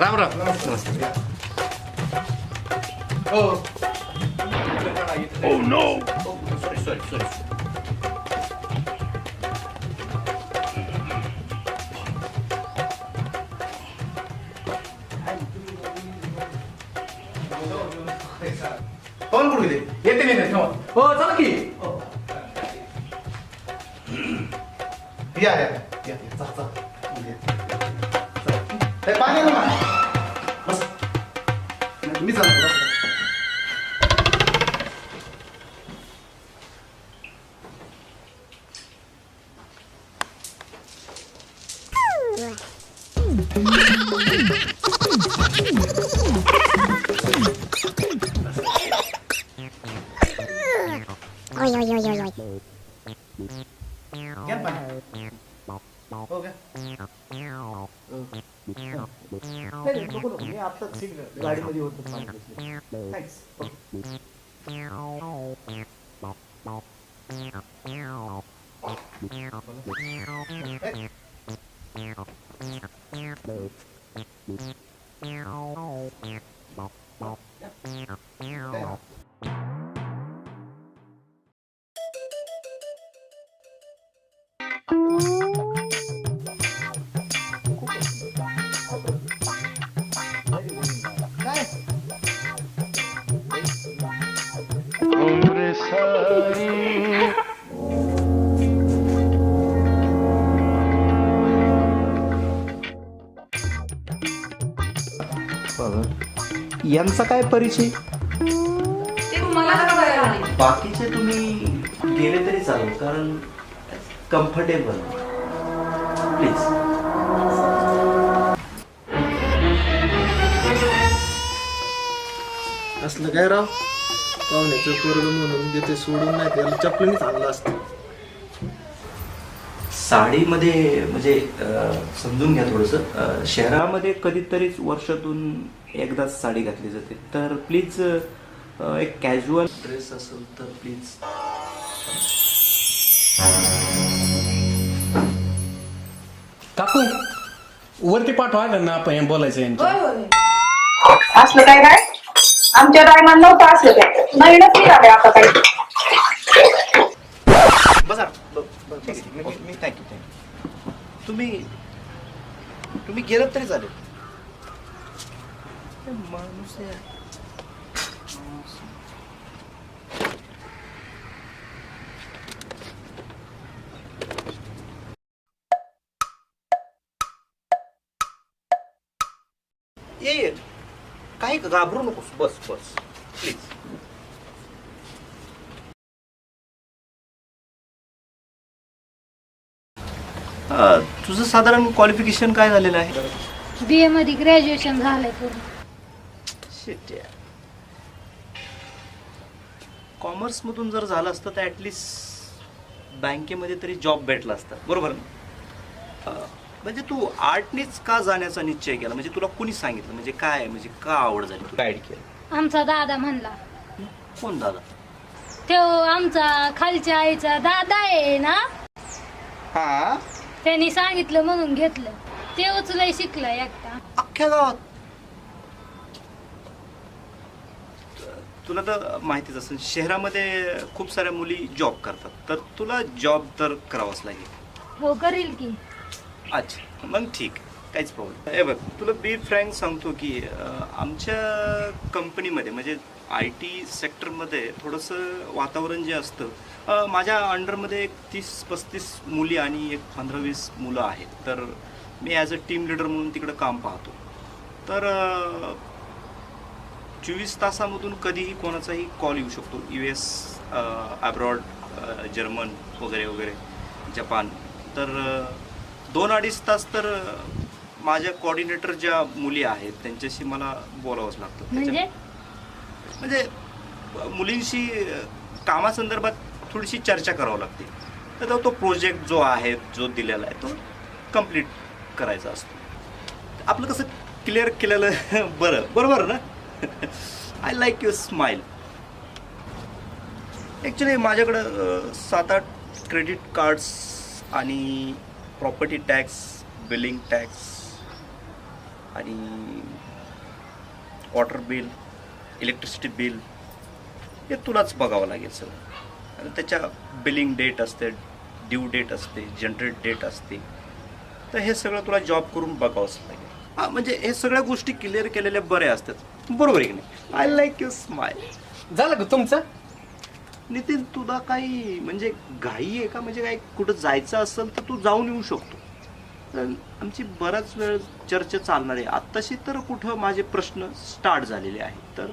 राम राम. नमस्ते हो no sorry sorry sorry phone कुठे गेले येते मी नाही हो चला की. या या या, चल पाणी ना? Oi, oi, oi, oi, oi. घ्या ना पाणी हो घ्या नाही, नको, नको. मी आत्ताच गाडीमध्ये होतो पाणी घेतलं. Thanks. काय यांचा काय परिचय? ते तुम्हाला? बाकीचे तुम्ही गेले तरी चालेल कारण कम्फर्टेबल प्लीज असलं काय राव? पाहुण्याचं पोरग म्हणून देते सोडून नाही त्याला चपलीने चांगलं असतं. साडीमध्ये म्हणजे समजून घ्या थोडंसं. शहरामध्ये कधीतरीच वर्षातून एकदाच साडी घातली जाते. तर प्लीज एक कॅज्युअल ड्रेस असेल तर प्लीज. काकू वरती पाठवा ना आपण बोलायचं यांच्या. होय होय. असलं काय काय आमच्या टायमात नव्हतं असलं काय. नवीनच निघाले आता काही बसा ब- ब- ठीक आहे, मी- मी- मी थँक्यू थँक्यू तुम्ही गेलात तरी चालेल माणूस आहे. ये ये. काही घाबरू नकोस बस बस प्लीज तुझं साधारण क्वालिफिकेशन काय झालेलं आहे? बी ए मध्ये ग्रॅज्युएशन झालंय पूर्ण. कॉमर्स मधून जर झालं असतं तर ऍटलिस्ट बँकेमध्ये तरी जॉब भेटला असता. बरोबर ना? अं, म्हणजे तू आर्टनीच का जाण्याचा निश्चय केला? म्हणजे तुला कोणी सांगितलं? म्हणजे काय? म्हणजे का आवड झाली तुला? गाईड केलं. आमचा दादा म्हणला. कोण दादा? तो आमचा खालच्या आईचा दादा आहे ना? हा? त्यांनी सांगितलं म्हणून घेतलं. ते उचलय शिकला एकटा. अख्ख्या गावात. तुला तर माहितीच असेल शहरामध्ये खूप साऱ्या मुली जॉब करतात. तर तुला जॉब तर करावाच लागेल. हो करील की. अच्छा मग ठीक काहीच प्रॉब्लेम हे बघ तुला बी फ्रँक सांगतो की अं, आमच्या कंपनीमध्ये म्हणजे आय टी सेक्टरमध्ये थोडंसं वातावरण जे असतं माझ्या अंडरमध्ये एक तीस पस्तीस मुली आणि एक पंधरा वीस मुलं आहेत. तर मी ॲज अ टीम लिडर म्हणून तिकडं काम पाहतो. तर चोवीस तासामधून कधीही कोणाचाही कॉल येऊ शकतो. यू एस ॲब्रॉड जर्मन वगैरे वगैरे जपान तर दोन अडीच तास तर माझ्या कॉर्डिनेटर ज्या मुली आहेत त्यांच्याशी मला बोलावंच लागतं. म्हणजे? म्हणजे मुलींशी कामासंदर्भात थोडीशी चर्चा करावं लागते. तर तो- प्रोजेक्ट जो आहे जो दिलेला आहे तो कंप्लीट करायचा असतो. आपलं कसं क्लिअर केलेलं बरं बरोबर ना? I like your smile actually माझ्याकडं सात आठ क्रेडिट कार्ड्स आणि प्रॉपर्टी टॅक्स बिलिंग टॅक्स आणि वॉटर बिल इलेक्ट्रिसिटी बिल हे तुलाच बघावं लागेल सगळं. त्याच्या बिलिंग डेट असते ड्यू डेट असते जनरेट डेट असते. तर हे सगळं तुला जॉब करून बघावंच लागेल. हां म्हणजे हे सगळ्या गोष्टी क्लिअर केलेल्या बऱ्या असतात. बरोबर आहे की नाही? आय लाईक यू स्माईल झालं का तुमचं? नितीन तुला काही म्हणजे घाई आहे का? म्हणजे काय कुठं जायचं असेल तर तू जाऊन येऊ शकतो. तर आमची बराच वेळ चर्चा चालणार आहे. आत्ताशी तर कुठं माझे प्रश्न स्टार्ट झालेले आहेत तर?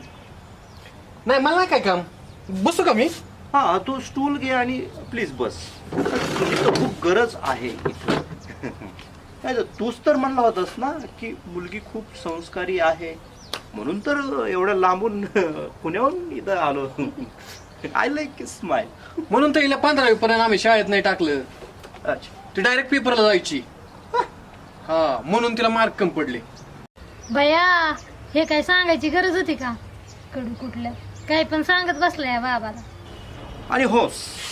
नाही मला नाही काय काम. बसू का मी? हा तू स्टूल घे आणि प्लीज बस. तुझी तर खूप गरज आहे इथं. नाही तूच तर म्हणला होतास ना की मुलगी खूप संस्कारी आहे. म्हणून तर एवढ्या लांबून पुण्याहून इथं आलो. आय लाईक स्माईल म्हणून तर हिला पंधरावी पर्यंत आम्ही शाळेत नाही टाकलं. अच्छा. ती डायरेक्ट पेपरला जायची. हा. म्हणून तिला मार्क कमी पडले. भया हे काय सांगायची गरज होती का? कडू कुठल्या काय पण सांगत बसलाय बाबाला. आणि हो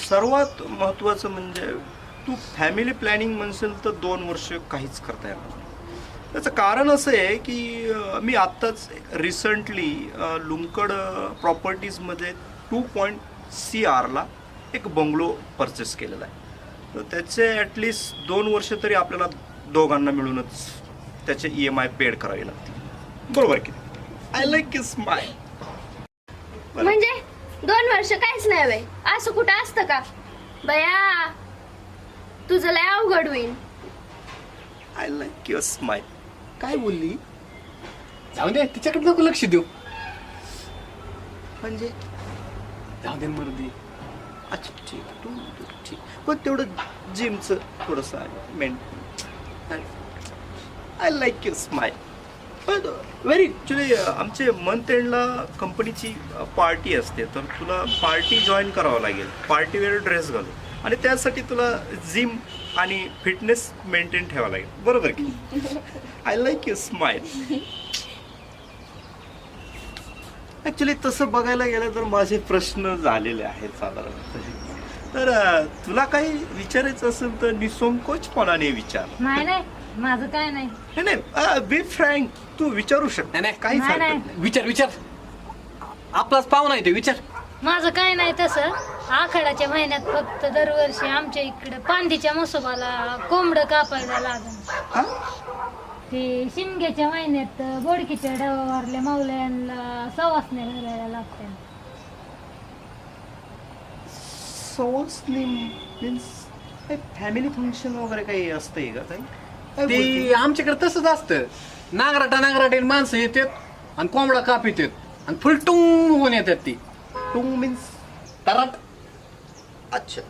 सर्वात महत्त्वाचं म्हणजे तू फॅमिली प्लॅनिंग म्हणशील तर दोन वर्ष काहीच करता येणार नाही. त्याचं कारण असं आहे की मी आत्ताच रिसंटली लुमकड प्रॉपर्टीजमध्ये टू पॉईंट सी आरला एक बंगलो परचेस केलेला आहे. तर त्याचे ॲटलिस्ट दोन वर्ष तरी आपल्याला दोघांना मिळूनच त्याचे ई एम आय पेड करावे लागतील. बरोबर की आय लाईक इस माय म्हणजे? दोन वर्ष काहीच नाही बाई. असं कुठं असतं का? बया तुझं लय अवघड होईल आय लाईक युअर स्माईल काय बोलली? जाऊ दे तिच्याकडे नको लक्ष देऊ. म्हणजे? जाऊ दे मर्दी अच्छा ठीक आहे. तू तू ठीक. पण तेवढं जिमचं थोडंसं main I like you smile पण व्हेरी ॲक्च्युली आमचे मंथ एंडला कंपनीची पार्टी असते. तर तुला पार्टी जॉईन करावं लागेल. पार्टी वेअर ड्रेस घालू आणि त्यासाठी तुला जिम आणि फिटनेस मेंटेन ठेवावं लागेल. बरोबर की I like you smile actually तसं बघायला गेलं तर माझे प्रश्न झालेले आहेत साधारण. तर तुला काही विचारायचं असेल तर निसंकोचपणाने विचार. नाही. माझं काय नाही. नाही नाही बी फ्रँक तू विचारू शकते. नाही, नाही. काहीच नाही, विचार विचार. आपलाच पाहुणा आहे ते विचार. माझं काय नाही तसं. आखाडाच्या महिन्यात फक्त दरवर्षी आमच्या इकडे पांदीच्या मसोबाला कोंबडं कापायला लागल. हा? ते शिमग्याच्या महिन्यात बोडकीच्या डवावरल्या मावल्यांना सवासण्या घालायला लागतात सवासनी मीन्स फॅमिली फंक्शन वगैरे काही असतंय का काही? ते? आमच्याकडे तसंच असतं. नागराटा नागराटे माणसं येतात आणि कोंबडा काप येतात आणि फुल टुंग होऊन येतात ती. टुंग मीन्स तराट. अच्छा.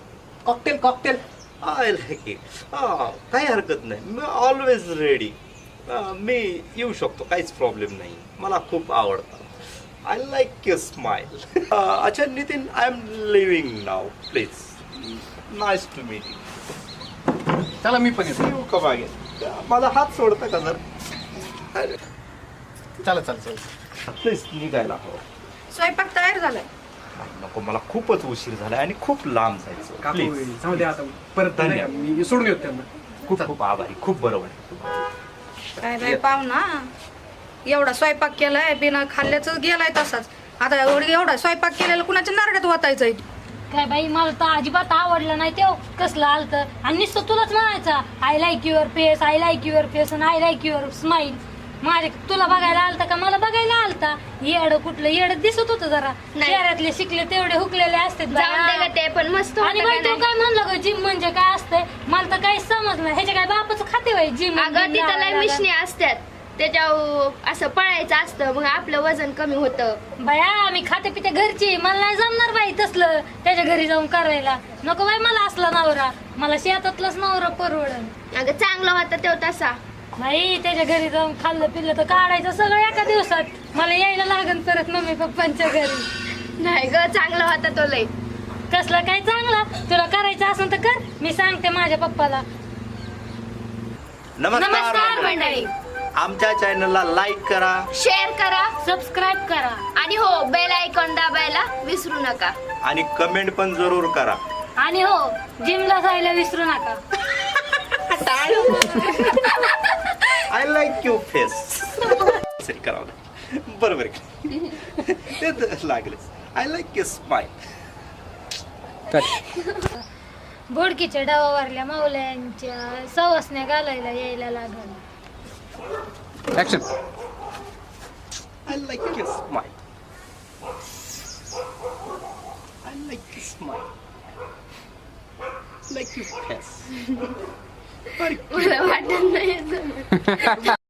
Cocktail cocktail. I like it काही हरकत नाही. मी ऑलवेज रेडी मी येऊ शकतो. काहीच प्रॉब्लेम नाही. मला खूप आवडतं. आय लाईक यू स्माईल अच्छा Nitin I am living now please nice to meet you चला मी पण येतो. येऊ का मागे माझा हात सोडता का जर? चला चला चला. प्लीज निघायला हवं. स्वयंपाक तयार झालाय. नको मला खूपच उशीर झाला आणि खूप लांब जायचं. प्लीज जाऊ आता. परत नाही का, धन्यवाद. मी सोडून येतो त्यांना. खूप खूप आभारी. खूप बरोबर काय बाई पाहुणा एवढा स्वयंपाक केलाय बिना खाल्ल्याच गेलाय तसाच. आता एवढी- एवढा स्वयंपाक केलेला कुणाच्या नारड्यात वाचायचंय काय बाई मला तर अजिबात आवडलं नाही ते कसलं आलतं? आणि नुसतं तुलाच म्हणायचा I like your face I like your face आणि आय लाईक युअर स्माईल माझे तुला बघायला आलता का? मला बघायला आलता. येड कुठलं येड दिसत होतं जरा. नाही. शहरातले शिकले तेवढे हुकलेले जाऊन दे. ग ते पण मस्त आणि बाई तू नाही? काय म्हणलं ग जिम म्हणजे काय असतंय? मला तर काही समजलं नाही. ह्याच्या काय बापाचं खाते बाई जिम अगं तिथं लय मिशनी असतात त्याच्यावर असं पळायचं असतं मग आपलं वजन कमी होतं. बाया मी खाते पिते घरची. मला नाही जमणार बाई तसलं त्याच्या घरी जाऊन करायला. नको बाई मला असला नवरा. मला शेतातलाच नवरा परवडन. अगं चांगला होता तो तसा. नाही त्याच्या घरी जाऊन खाल्लं पिल्लं तर काढायचं सगळं एका दिवसात. मला यायला लागन परत मम्मी पप्पांच्या घरी. नाही ग चांगला होता तो लय कसलं काय चांगला? तुला करायचं असेल तर कर. मी सांगते माझ्या पप्पाला. नमस्कार मंडळी. आमच्या चॅनलला लाईक करा. शेअर करा सबस्क्राईब करा. आणि हो बेल आयकॉन दाबायला विसरू नका. आणि कमेंट पण जरूर करा. आणि हो जिमला जायला विसरू नका. आय लाईक यू फेस सरी करावं लागेल. बरोबर. ते तर लागलेच आय लाईक यू स्माइल बोडकीच्या डावावरल्या मावल्यांच्या सवसण्या घालायला यायला लागल. Action. I like your smile. I like your smile. Like your piss. what a